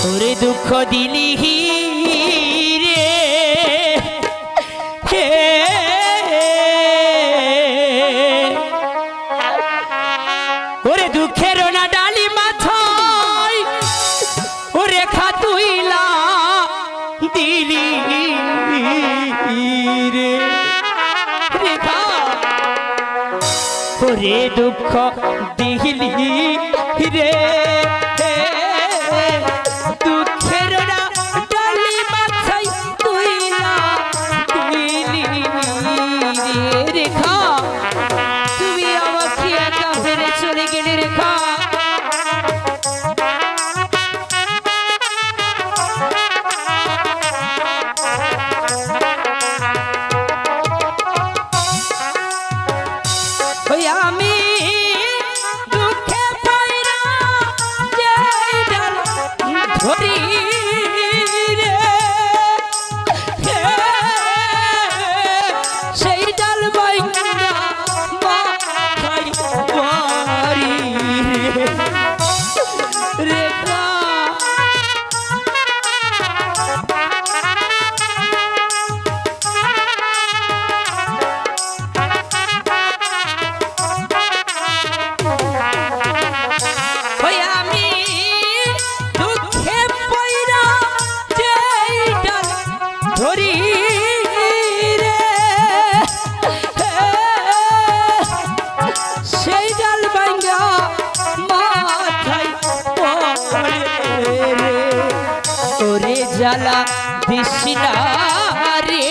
তোরে দুঃখ দিলি রে। ওরে দুঃখের না ডালি মাথায়, ওরে খাতুইলা দিলি রে। ওরে দুঃখ দিলি রে। ধরি রে। সেই ডাল ভাঙ্গা মাথায় তোরে জ্বালা দিশিনা রে।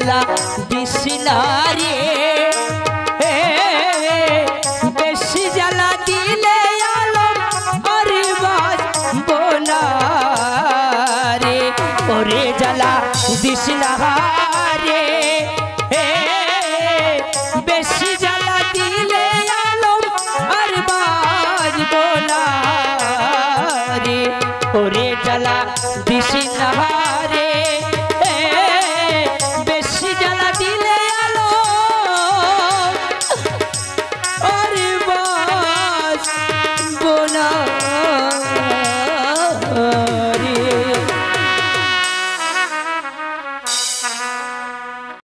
জ্বালা বিষ্ণারে বেশি জ্বালা দিলে আলম আরে বোনারে। ওরে জ্বালা বিষ্ণারে বেশি জ্বালা দিলে আলম আর